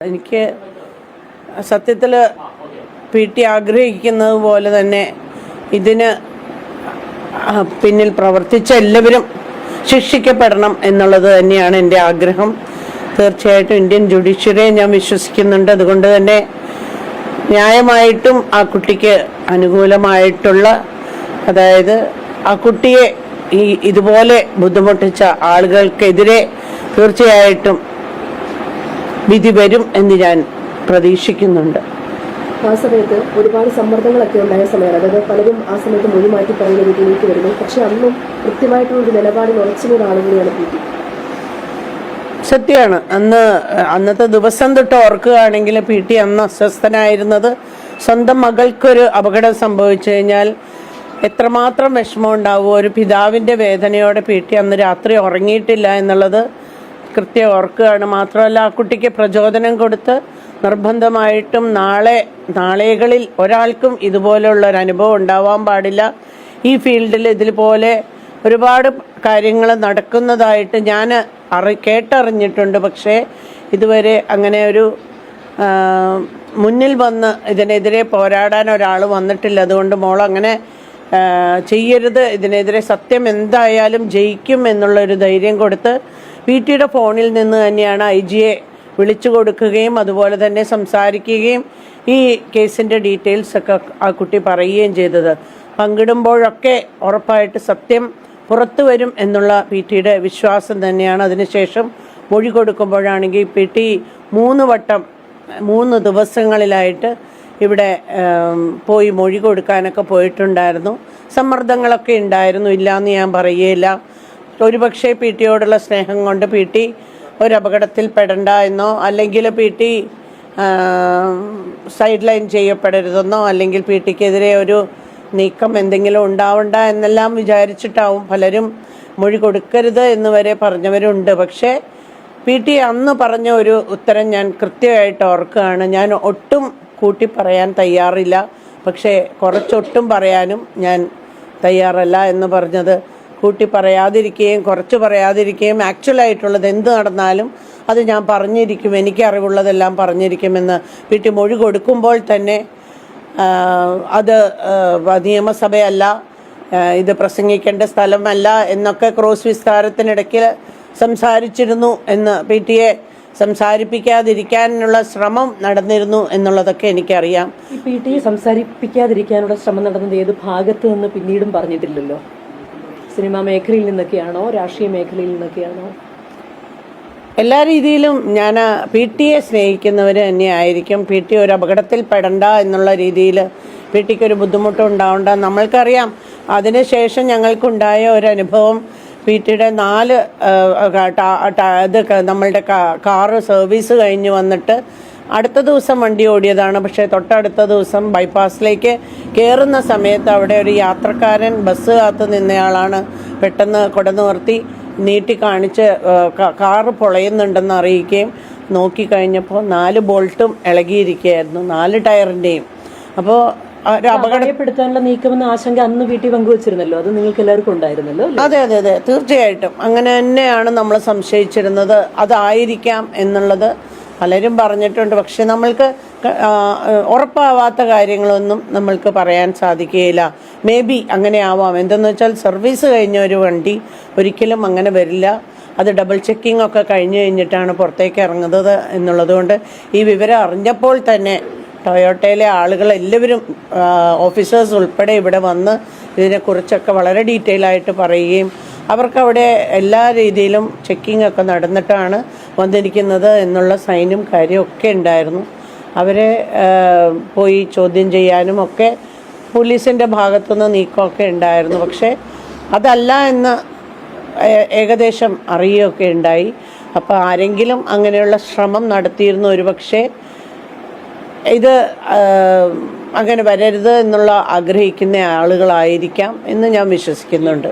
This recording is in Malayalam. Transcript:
എനിക്ക് സത്യത്തിൽ പി ടി ആഗ്രഹിക്കുന്നത് പോലെ തന്നെ ഇതിന് പിന്നിൽ പ്രവർത്തിച്ച എല്ലാവരും ശിക്ഷിക്കപ്പെടണം എന്നുള്ളത് തന്നെയാണ് എന്റെ ആഗ്രഹം. തീർച്ചയായിട്ടും ഇന്ത്യൻ ജുഡീഷ്യറിയെ ഞാൻ വിശ്വസിക്കുന്നുണ്ട്. അതുകൊണ്ട് തന്നെ ന്യായമായിട്ടും ആ കുട്ടിക്ക് അനുകൂലമായിട്ടുള്ള അതായത് ആ കുട്ടിയെ ഈ ഇതുപോലെ ബുദ്ധിമുട്ടിച്ച ആളുകൾക്കെതിരെ തീർച്ചയായിട്ടും വിധി വരും എന്ന് ഞാൻ പ്രതീക്ഷിക്കുന്നുണ്ട്. ആ സമയത്ത് ഒരുപാട് സമ്മർദ്ദങ്ങളൊക്കെ ഉണ്ടായ സമയമാണ് അതായത് പലരും ആ സമയത്ത് മൊഴി മാറ്റി പറയുന്ന രീതിയിലേക്ക് വരുന്നു. പക്ഷെ അന്നും കൃത്യമായിട്ടുള്ള ഒരു നിലപാടിൽ ആൾ കൂടിയാണ് പി സത്യമാണ്. അന്ന് അന്നത്തെ ദിവസം തൊട്ട് ഓർക്കുകയാണെങ്കിൽ പി ടി അന്ന് അസ്വസ്ഥനായിരുന്നത് സ്വന്തം മകൾക്കൊരു അപകടം സംഭവിച്ചു കഴിഞ്ഞാൽ എത്രമാത്രം വിഷമം ഉണ്ടാവുമോ ഒരു പിതാവിന്റെ വേദനയോടെ പി ടി അന്ന് രാത്രി ഉറങ്ങിയിട്ടില്ല എന്നുള്ളത് കൃത്യം ഓർക്കുകയാണ്. മാത്രമല്ല ആ കുട്ടിക്ക് പ്രചോദനം കൊടുത്ത് നിർബന്ധമായിട്ടും നാളെ നാളെകളിൽ ഒരാൾക്കും ഇതുപോലെയുള്ള ഒരു അനുഭവം ഉണ്ടാവാൻ പാടില്ല. ഈ ഫീൽഡിൽ ഇതുപോലെ ഒരുപാട് കാര്യങ്ങൾ നടക്കുന്നതായിട്ട് ഞാൻ അറി കേട്ടറിഞ്ഞിട്ടുണ്ട്. പക്ഷേ ഇതുവരെ അങ്ങനെ ഒരു മുന്നിൽ വന്ന് ഇതിനെതിരെ പോരാടാൻ ഒരാൾ വന്നിട്ടില്ല. അതുകൊണ്ട് മോൾ അങ്ങനെ ചെയ്യരുത്. ഇതിനെതിരെ സത്യം എന്തായാലും ജയിക്കും എന്നുള്ള ഒരു ധൈര്യം കൊടുത്ത് പി ടിയുടെ ഫോണിൽ നിന്ന് തന്നെയാണ് ഐ ജിയെ വിളിച്ചു കൊടുക്കുകയും അതുപോലെ തന്നെ സംസാരിക്കുകയും ഈ കേസിന്റെ ഡീറ്റെയിൽസ് ഒക്കെ ആ കുട്ടി പറയുകയും ചെയ്തത്. പങ്കിടുമ്പോഴൊക്കെ ഉറപ്പായിട്ട് സത്യം പുറത്തു വരും എന്നുള്ള പി ടിയുടെ വിശ്വാസം തന്നെയാണ്. അതിനുശേഷം മൊഴി കൊടുക്കുമ്പോഴാണെങ്കിൽ പി ടി മൂന്ന് വട്ടം മൂന്ന് ദിവസങ്ങളിലായിട്ട് ഇവിടെ പോയി മൊഴി കൊടുക്കാനൊക്കെ പോയിട്ടുണ്ടായിരുന്നു. സമ്മർദ്ദങ്ങളൊക്കെ ഉണ്ടായിരുന്നു. ഇല്ലയെന്ന് ഞാൻ പറയുകയില്ല. ഒരുപക്ഷെ പി ടിയോടുള്ള സ്നേഹം കൊണ്ട് പി ടി ഒരു അപകടത്തിൽ പെടണ്ട എന്നോ അല്ലെങ്കിൽ പി ടി സൈഡ് ലൈൻ ചെയ്യപ്പെടരുതെന്നോ അല്ലെങ്കിൽ പി ടിക്കെതിരെ ഒരു നീക്കം എന്തെങ്കിലും ഉണ്ടാവണ്ട എന്നെല്ലാം വിചാരിച്ചിട്ടാവും പലരും മൊഴി കൊടുക്കരുത് എന്ന് വരെ പറഞ്ഞവരുണ്ട്. പക്ഷേ പി ടി അന്ന് പറഞ്ഞ ഒരു ഉത്തരം ഞാൻ കൃത്യമായിട്ട് ഓർക്കുകയാണ്. ഞാൻ ഒട്ടും കൂട്ടി പറയാൻ തയ്യാറില്ല. പക്ഷേ കുറച്ചൊട്ടും പറയാനും ഞാൻ തയ്യാറല്ല എന്ന് പറഞ്ഞത് കൂട്ടി പറയാതിരിക്കുകയും കുറച്ച് പറയാതിരിക്കുകയും ആക്ച്വലായിട്ടുള്ളത് എന്ത് നടന്നാലും അത് ഞാൻ പറഞ്ഞിരിക്കും എനിക്ക് അറിവുള്ളതെല്ലാം പറഞ്ഞിരിക്കുമെന്ന് വീട്ടിൽ ടി മൊഴി കൊടുക്കുമ്പോൾ തന്നെ അത് നിയമസഭയല്ല ഇത് പ്രസംഗിക്കേണ്ട സ്ഥലമല്ല എന്നൊക്കെ ക്രോസ് വിസ്താരത്തിനിടയ്ക്ക് സംസാരിച്ചിരുന്നു എന്ന് പി ടിയെ സംസാരിപ്പിക്കാതിരിക്കാനുള്ള ശ്രമം നടന്നിരുന്നു എന്നുള്ളതൊക്കെ എനിക്കറിയാം. പി ടി സംസാരിപ്പിക്കാതിരിക്കാനുള്ള ശ്രമം നടന്നത് ഏത് ഭാഗത്ത് നിന്ന് പിന്നീടും പറഞ്ഞിട്ടില്ലല്ലോ? സിനിമാ മേഖലയിൽ നിന്നൊക്കെയാണോ രാഷ്ട്രീയ മേഖലയിൽ നിന്നൊക്കെയാണോ? എല്ലാ രീതിയിലും ഞാൻ പി ടിയെ സ്നേഹിക്കുന്നവർ തന്നെയായിരിക്കും പി ടി ഒരു അപകടത്തിൽ പെടണ്ട എന്നുള്ള രീതിയിൽ പി ടിക്ക് ഒരു ബുദ്ധിമുട്ടും ഉണ്ടാവണ്ട. നമ്മൾക്കറിയാം അതിനുശേഷം ഞങ്ങൾക്കുണ്ടായ ഒരു അനുഭവം പി ടിയുടെ നാല് ഇത് നമ്മളുടെ കാറ് സർവീസ് കഴിഞ്ഞ് വന്നിട്ട് അടുത്ത ദിവസം വണ്ടി ഓടിയതാണ്. പക്ഷേ തൊട്ടടുത്ത ദിവസം ബൈപ്പാസിലേക്ക് കയറുന്ന സമയത്ത് അവിടെ ഒരു യാത്രക്കാരൻ ബസ് കാത്ത് നിന്നയാളാണ് പെട്ടെന്ന് കൊടന്നു നിർത്തി നീട്ടി കാണിച്ച് കാറ് പൊളയുന്നുണ്ടെന്ന് അറിയിക്കുകയും നോക്കിക്കഴിഞ്ഞപ്പോൾ നാല് ബോൾട്ടും ഇളകിയിരിക്കുകയായിരുന്നു. നാല് ടയറിന്റെയും അപ്പോൾ ഒരു അപകടപ്പെടുത്താനുള്ള നീക്കമെന്ന ആശങ്ക അന്ന് വീട്ടിൽ പങ്കുവച്ചിരുന്നല്ലോ? അത് നിങ്ങൾക്ക് എല്ലാവർക്കും ഉണ്ടായിരുന്നല്ലോ അതെ അതെ അതെ. തീർച്ചയായിട്ടും. അങ്ങനെ തന്നെയാണ് നമ്മൾ സംശയിച്ചിരുന്നത്. അതായിരിക്കാം എന്നുള്ളത് പലരും പറഞ്ഞിട്ടുണ്ട്. പക്ഷെ നമ്മൾക്ക് ഉറപ്പാവാത്ത കാര്യങ്ങളൊന്നും നമ്മൾക്ക് പറയാൻ സാധിക്കുകയില്ല. മേ ബി അങ്ങനെ ആവാം. എന്തെന്ന് വെച്ചാൽ സർവീസ് കഴിഞ്ഞ ഒരു വണ്ടി ഒരിക്കലും അങ്ങനെ വരില്ല. അത് ഡബിൾ ചെക്കിംഗ് ഒക്കെ കഴിഞ്ഞ് കഴിഞ്ഞിട്ടാണ് പുറത്തേക്ക് ഇറങ്ങുന്നത് എന്നുള്ളതുകൊണ്ട് ഈ വിവരം അറിഞ്ഞപ്പോൾ തന്നെ ടൊയോട്ടയിലെ ആളുകൾ എല്ലാവരും ഓഫീസേഴ്സ് ഉൾപ്പെടെ ഇവിടെ വന്ന് ഇതിനെക്കുറിച്ചൊക്കെ വളരെ ഡീറ്റെയിൽ ആയിട്ട് പറയുകയും അവർക്കവിടെ എല്ലാ രീതിയിലും ചെക്കിംഗ് ഒക്കെ നടന്നിട്ടാണ് വന്നിരിക്കുന്നത് എന്നുള്ള സൈനും കാര്യമൊക്കെ ഉണ്ടായിരുന്നു. അവരെ പോയി ചോദ്യം ചെയ്യാനും ഒക്കെ പോലീസിന്റെ ഭാഗത്തുനിന്ന് നീക്കമൊക്കെ ഉണ്ടായിരുന്നു. പക്ഷേ അതല്ല എന്ന് ഏകദേശം അറിയുകയൊക്കെ ഉണ്ടായി. അപ്പോൾ ആരെങ്കിലും അങ്ങനെയുള്ള ശ്രമം നടത്തിയിരുന്നു ഒരുപക്ഷെ ഇത് അങ്ങനെ വരരുത് എന്നുള്ള ആഗ്രഹിക്കുന്ന ആളുകളായിരിക്കാം എന്ന് ഞാൻ വിശ്വസിക്കുന്നുണ്ട്.